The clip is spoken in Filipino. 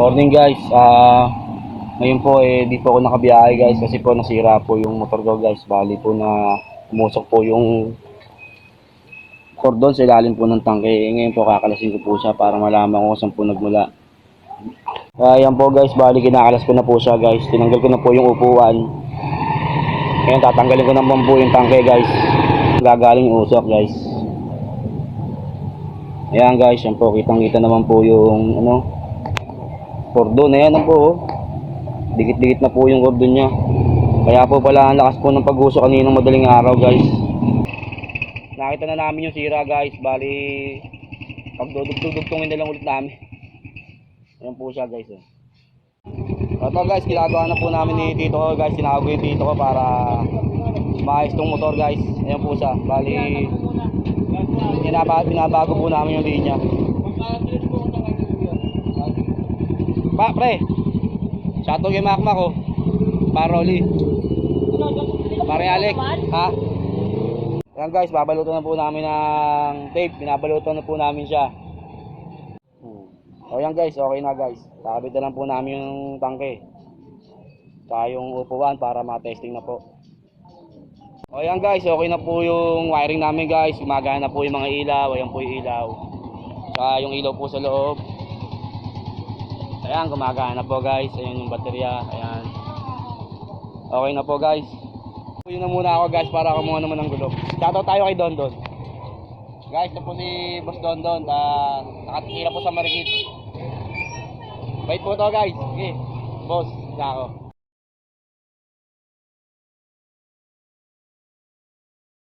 Morning guys. Ah, ngayon po eh di po ako nakabiyahe guys kasi po nasira po yung motor ko guys. Bali po na umusok po yung cordon sa ilalim po ng tangke. Eh, ngayon po kakalasin ko po siya para malaman ko saan po nagmula. Kaya yan po guys, bali kinakalas ko na po siya guys. Tinanggal ko na po yung upuan. Ngayon tatanggalin ko naman po yung tangke guys. Gagaling yung usok guys. Ayan guys, yan po, kitang kita naman po yung ano, cordon. Ayan na po, oh. Dikit-dikit na po yung cordon niya. Kaya po pala ang lakas po ng pag-uso kaninang madaling araw guys. Nakita na namin yung sira guys, bali pagdudugtong-dugtongin na lang ulit namin. Ayan po siya guys. Oh. Ito guys, ginagawa na po namin ni Tito ko guys. Sinawag ko yung Tito ko para maayos tong motor guys. Ayan po siya. Bali, Binaba, binabago po namin yung linya. Pa, pre. Shoutout kay Makmak ko. Paroli. Pare Alec. Ha? Yan guys, babalutan na po namin ng tape. Binabalutan na po namin siya. O yan guys, okay na guys. Kakabit na lang po namin yung tangke. Tsaka yung upuan para ma-testing na po. O yan guys, okay na po yung wiring namin guys. Gumagana na po yung mga ilaw. Ayan po yung ilaw. Saka yung ilaw po sa loob. Ayan, gumagana na po guys. Ayan yung baterya. Ayan. Okay na po guys. Yun na muna ako guys para kumuha naman ng gulo. Shoutout tayo kay Don Don. Guys, ito po si Boss Don Don. Uh, nakatikira po sa Marikit. Wait po to guys. Sige. Boss, na ako.